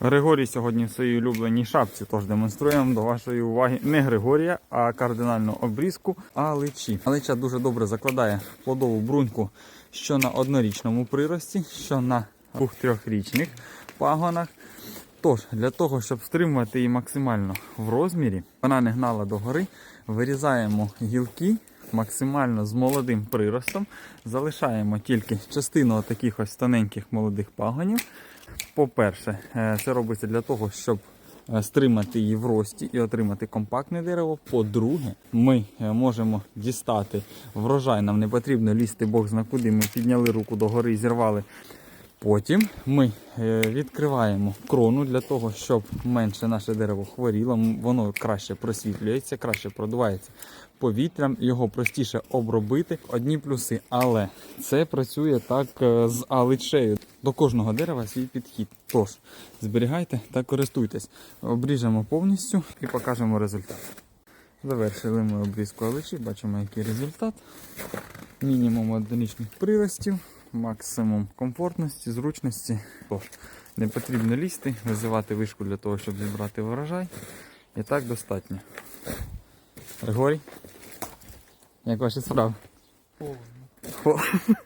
Григорій сьогодні в своїй улюбленій шапці, тож демонструємо до вашої уваги не Григорія, а кардинальну обрізку аличі. Алича дуже добре закладає плодову бруньку що на однорічному прирості, що на двох-трьохрічних пагонах. Тож, для того, щоб стримувати її максимально в розмірі, вона не гнала догори, вирізаємо гілки максимально з молодим приростом, залишаємо тільки частину таких ось тоненьких молодих пагонів. По-перше, е, це робиться для того, щоб е, стримати її в рості і отримати компактне дерево. По-друге, ми е, можемо дістати врожай. Нам не потрібно лізти Бог зна куди. Ми підняли руку догори і зірвали. Потім ми е, відкриваємо крону для того, щоб менше наше дерево хворіло, воно краще просвітлюється, краще продувається повітрям, його простіше обробити. Одні плюси, але це працює так е, з аличею. До кожного дерева свій підхід. Тож зберігайте та користуйтесь. Обріжемо повністю і покажемо результат. Завершили ми обрізку аличі, бачимо, який результат. Мінімум одиничних приростів, максимум комфортності, зручності. Тож, не потрібно лізти, визивати вишку для того, щоб зібрати врожай. І так достатньо. Григорій, як ваші справи? Холодно.